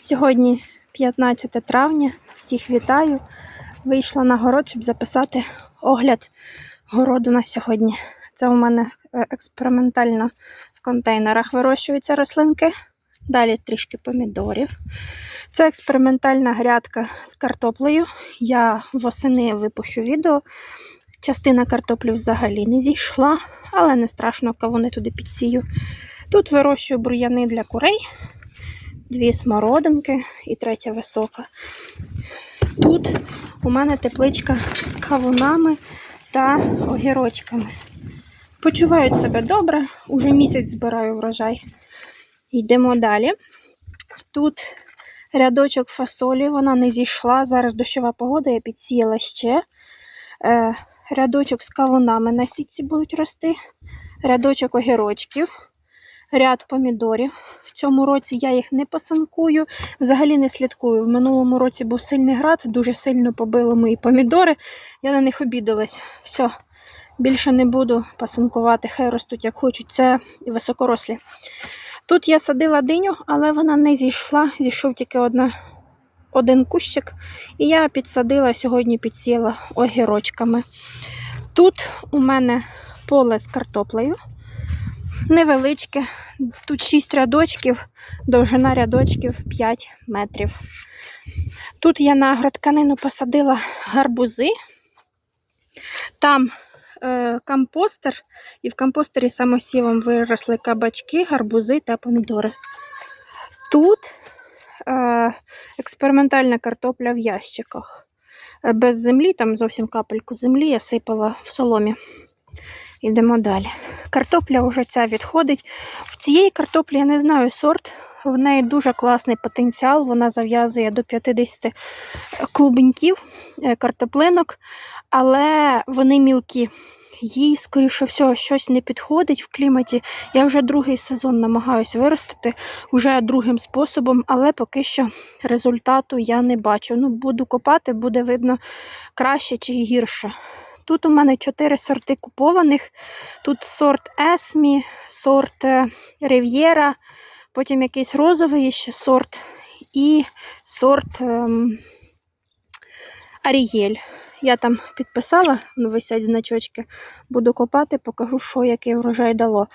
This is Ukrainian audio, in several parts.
Сьогодні 15 травня. Всіх вітаю. Вийшла на город, щоб записати огляд городу на сьогодні. Це у мене е, експериментально в контейнерах вирощуються рослинки. Далі трішки помідорів. Це експериментальна грядка з картоплею. Я восени випущу відео. Частина картоплі взагалі не зійшла, але не страшно, кавуни туди підсію. Тут вирощую бур'яни для курей, дві смородинки і третя висока. Тут у мене тепличка з кавунами та огірочками. Почувають себе добре, уже місяць збираю врожай. Йдемо далі. Тут рядочок фасолі, вона не зійшла. Зараз дощова погода, я підсіяла ще. Е, рядочок з кавунами на сітці будуть рости, рядочок огірочків, ряд помідорів. В цьому році я їх не пасанкую, взагалі не слідкую. В минулому році був сильний град, дуже сильно побили мої помідори. Я на них обідалась. Все, більше не буду пасанкувати, хай ростуть як хочуть. Це високорослі. Тут я садила диню, але вона не зійшла, зійшов тільки одна, один кущик. І я підсадила сьогодні підсіла огірочками. Тут у мене поле з картоплею. Невеличке. Тут 6 рядочків, довжина рядочків 5 метрів. Тут я на агротканину посадила гарбузи. Там е, компостер, і в компостері самосівом виросли кабачки, гарбузи та помідори. Тут е, експериментальна картопля в ящиках. Е, Без землі, там зовсім капельку землі я сипала в соломі. Йдемо далі. Картопля вже ця відходить. В цієї картоплі я не знаю сорт. В неї дуже класний потенціал. Вона зав'язує до 50 клубеньків е, картоплинок, але вони мілкі. Їй, скоріше всього, щось не підходить в кліматі. Я вже другий сезон намагаюся виростити вже другим способом, але поки що результату я не бачу. Ну, буду копати, буде видно краще чи гірше. Тут у мене чотири сорти купованих. Тут сорт Есмі, сорт е, Рив'єра, потім якийсь розовий ще сорт і сорт ем, Арієль. Я там підписала, ну, висять значочки. Буду копати, покажу, що який врожай дало.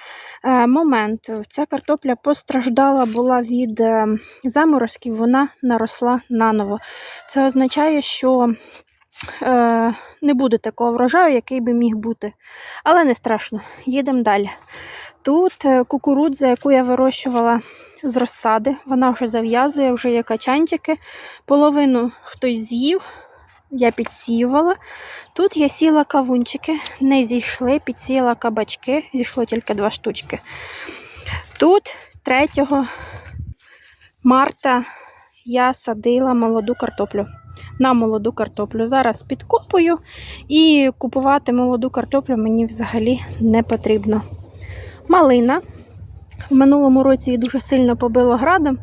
Е, момент. Ця картопля постраждала була від е, заморозків, вона наросла наново. Це означає, що е, не буде такого врожаю, який би міг бути. Але не страшно, їдемо далі. Тут е, кукурудза, яку я вирощувала з розсади, вона вже зав'язує, вже є качанчики. Половину хтось з'їв, я підсіювала. Тут я сіла кавунчики, не зійшли, підсіяла кабачки, зійшло тільки два штучки. Тут 3 марта я садила молоду картоплю. На молоду картоплю. Зараз підкопую і купувати молоду картоплю мені взагалі не потрібно. Малина. В минулому році її дуже сильно побило градом.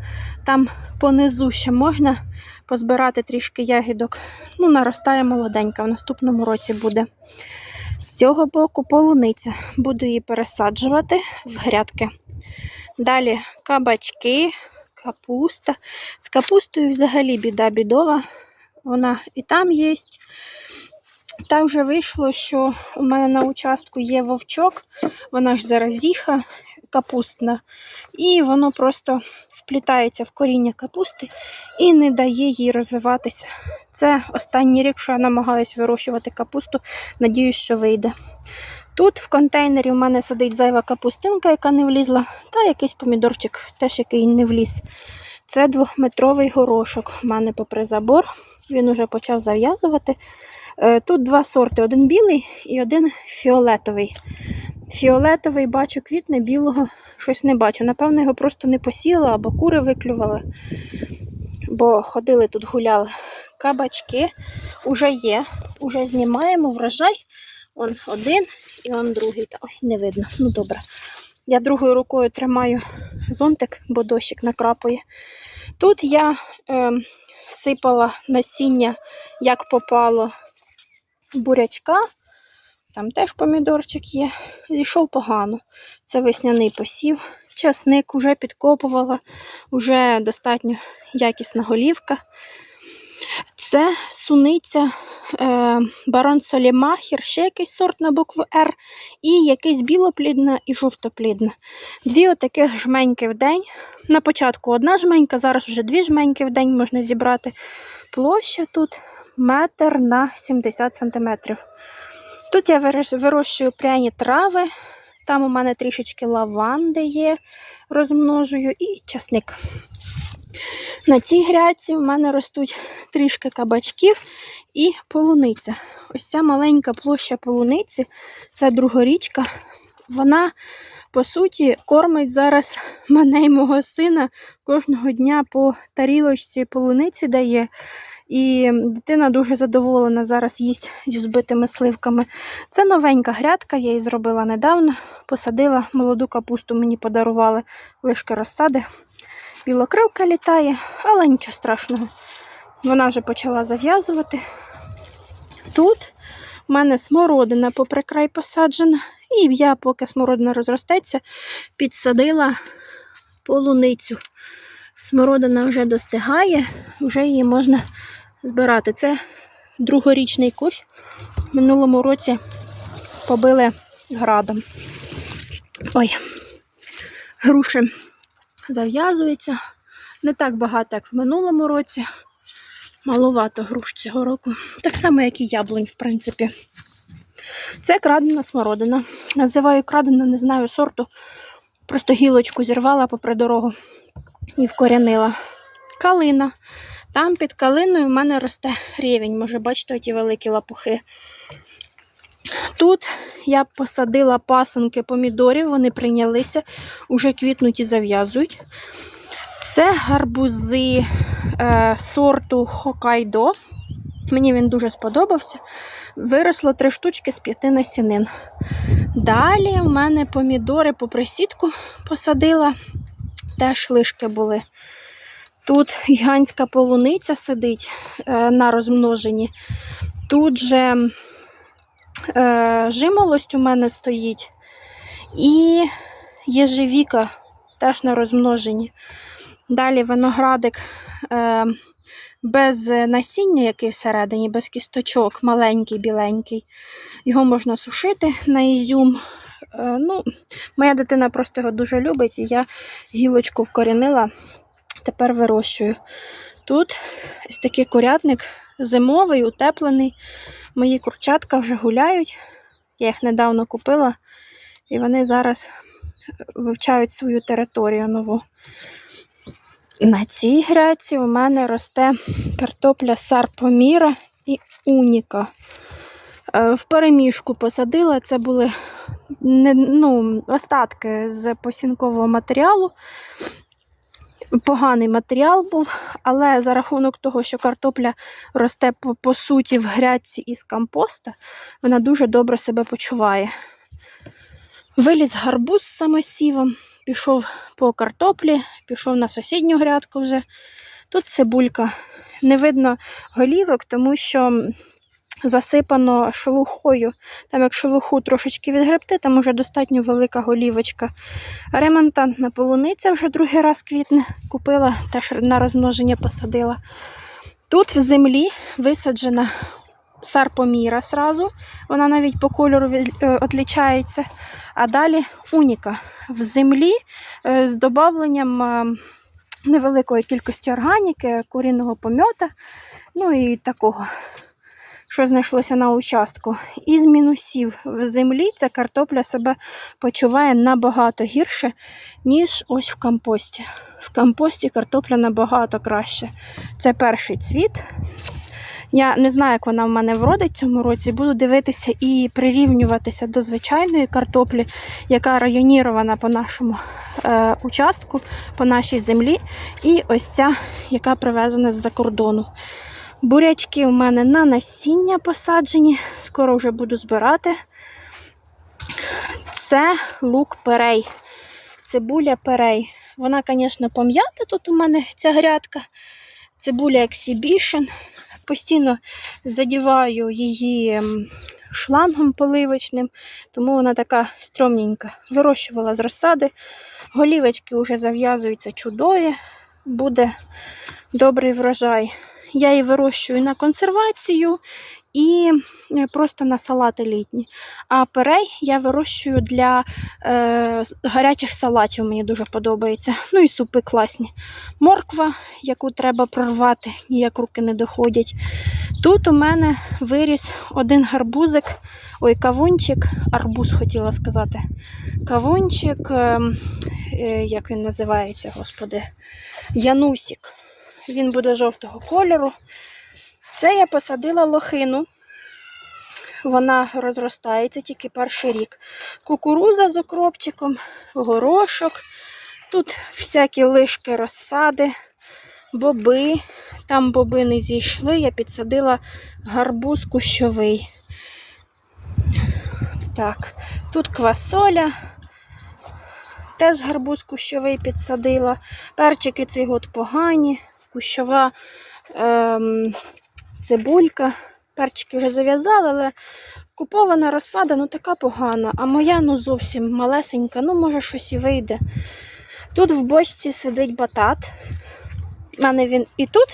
Там понизу ще можна позбирати трішки ягідок. Ну, наростає молоденька, в наступному році буде. З цього боку полуниця. Буду її пересаджувати в грядки. Далі кабачки, капуста. З капустою взагалі біда бідова. Вона і там є. Так вже вийшло, що у мене на участку є вовчок, вона ж заразіха капустна, і воно просто вплітається в коріння капусти і не дає їй розвиватися. Це останній рік, що я намагаюся вирощувати капусту, надіюсь, що вийде. Тут в контейнері у мене сидить зайва капустинка, яка не влізла, та якийсь помідорчик, теж який не вліз. Це двохметровий горошок у мене попри забор. Він уже почав зав'язувати. Е, Тут два сорти: один білий і один фіолетовий. Фіолетовий бачу квітне, білого щось не бачу. Напевно, його просто не посіяла або кури виклювали, бо ходили тут гуляли. Кабачки вже є, вже знімаємо врожай. Он один і он другий. Та, ой, не видно. Ну добре. Я другою рукою тримаю зонтик, бо дощик накрапує. Тут я е, сипала насіння, як попало бурячка. Там теж помідорчик є. Зійшов погано. Це весняний посів. часник уже підкопувала, вже достатньо якісна голівка. Це суниця е, барон Солімахір, ще якийсь сорт на букву Р, і якийсь білоплідна і жовтоплідна. Дві отаких жменьки в день. На початку одна жменька, зараз вже дві жменьки в день можна зібрати. Площа тут метр на 70 сантиметрів. Тут я вирощую пряні трави. Там у мене трішечки лаванди є, розмножую, і часник. На цій грядці в мене ростуть трішки кабачків і полуниця. Ось ця маленька площа полуниці, це другорічка. Вона, по суті, кормить зараз мене і мого сина кожного дня по тарілочці полуниці дає. І дитина дуже задоволена зараз їсть зі збитими сливками. Це новенька грядка, я її зробила недавно. Посадила молоду капусту, мені подарували лишки розсади. Білокрилка літає, але нічого страшного. Вона вже почала зав'язувати. Тут в мене смородина попри край посаджена. І я, поки смородина розростеться, підсадила полуницю. Смородина вже достигає, вже її можна збирати. Це другорічний кущ. В минулому році побили градом. Ой, груші зав'язуються. Не так багато, як в минулому році. Маловато груш цього року. Так само, як і яблунь, в принципі. Це крадена смородина. Називаю крадена, не знаю сорту. Просто гілочку зірвала попри дорогу і вкорянила. Калина. Там під калиною в мене росте рівень. Може, бачите, оті великі лапухи. Тут я посадила пасанки помідорів, вони прийнялися, уже квітнуть і зав'язують. Це гарбузи е, сорту Хокайдо. Мені він дуже сподобався. Виросло три штучки з п'яти насінин. Далі в мене помідори по присідку посадила, теж лишки були. Тут гігантська полуниця сидить е, на розмноженні. Тут же е, жимолость у мене стоїть. І єжевіка теж на розмноженні. Далі виноградик е, без насіння, який всередині, без кісточок, маленький, біленький. Його можна сушити на ізюм. Е, ну, моя дитина просто його дуже любить, і я гілочку вкорінила, тепер вирощую. Тут ось такий курятник зимовий, утеплений. Мої курчатка вже гуляють. Я їх недавно купила, і вони зараз вивчають свою територію нову. На цій гряці у мене росте картопля сарпоміра і уніка. Е, В переміжку посадила. Це були ну, остатки з посінкового матеріалу. Поганий матеріал був, але за рахунок того, що картопля росте по, по суті в грядці із компоста, вона дуже добре себе почуває. Виліз гарбуз з самосівом, пішов по картоплі, пішов на сусідню грядку вже. Тут цибулька. Не видно голівок, тому що засипано шелухою. Там, як шелуху трошечки відгребти, там вже достатньо велика голівочка. Ремонтантна полуниця вже другий раз квітне. Купила, теж на розмноження посадила. Тут в землі висаджена сарпоміра сразу. Вона навіть по кольору е, відлічається. А далі уніка в землі е, з додавленням е, невеликої кількості органіки, курінного помьота, ну і такого, що знайшлося на участку. Із мінусів в землі ця картопля себе почуває набагато гірше, ніж ось в компості. В компості картопля набагато краще. Це перший цвіт. Я не знаю, як вона в мене вродить цьому році. Буду дивитися і прирівнюватися до звичайної картоплі, яка районірована по нашому е, участку, по нашій землі. І ось ця, яка привезена з-за кордону. Бурячки у мене на насіння посаджені, скоро вже буду збирати. Це лук перей, цибуля перей. Вона, звісно, пом'ята тут у мене ця грядка. Цибуля Exhibition. Постійно задіваю її шлангом поливочним, тому вона така стрьомненька. Вирощувала з розсади. Голівочки вже зав'язуються чудові, буде добрий врожай. Я її вирощую на консервацію і е, просто на салати літні. А перей я вирощую для е, гарячих салатів, мені дуже подобається. Ну і супи класні. Морква, яку треба прорвати, ніяк руки не доходять. Тут у мене виріс один гарбузик, ой, кавунчик, арбуз хотіла сказати. Кавунчик, ем, е, як він називається, господи, Янусік. Він буде жовтого кольору. Це я посадила лохину. Вона розростається тільки перший рік. Кукуруза з окропчиком, горошок. Тут всякі лишки розсади, боби. Там боби не зійшли, я підсадила гарбуз кущовий. Так, тут квасоля. Теж гарбуз кущовий підсадила. Перчики цей год погані, кущова ем, цибулька. Перчики вже зав'язали, але купована розсада ну така погана, а моя ну зовсім малесенька, ну може щось і вийде. Тут в бочці сидить батат. У мене він і тут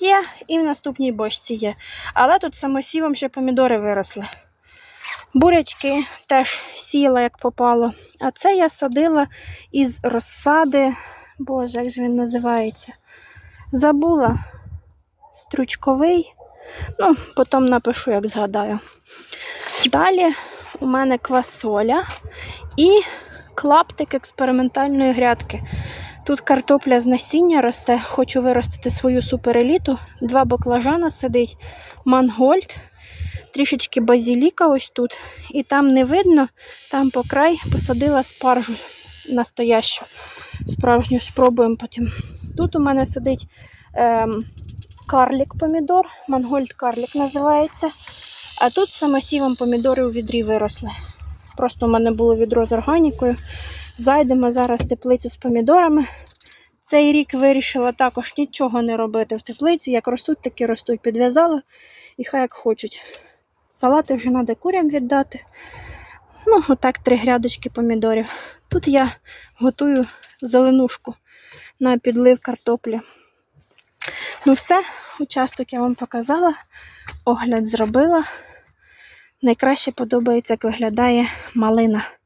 є, і в наступній бочці є. Але тут самосівом ще помідори виросли. Бурячки теж сіяла, як попало. А це я садила із розсади. Боже, як же він називається? Забула. Стручковий. Ну, потім напишу, як згадаю. Далі у мене квасоля і клаптик експериментальної грядки. Тут картопля з насіння росте, хочу виростити свою супереліту. Два баклажана сидить, мангольд, трішечки базіліка ось тут. І там не видно, там по край посадила спаржу настоящу. Справжню спробуємо потім. Тут у мене сидить ем, карлік помідор, мангольд карлік називається. А тут самосівом помідори у відрі виросли. Просто у мене було відро з органікою. Зайдемо зараз в теплицю з помідорами. Цей рік вирішила також нічого не робити в теплиці. Як ростуть, так і ростуть. Підв'язала і хай як хочуть. Салати вже треба курям віддати. Ну, отак три грядочки помідорів. Тут я готую зеленушку на підлив картоплі. Ну, все, участок я вам показала, огляд зробила. Найкраще подобається, як виглядає малина.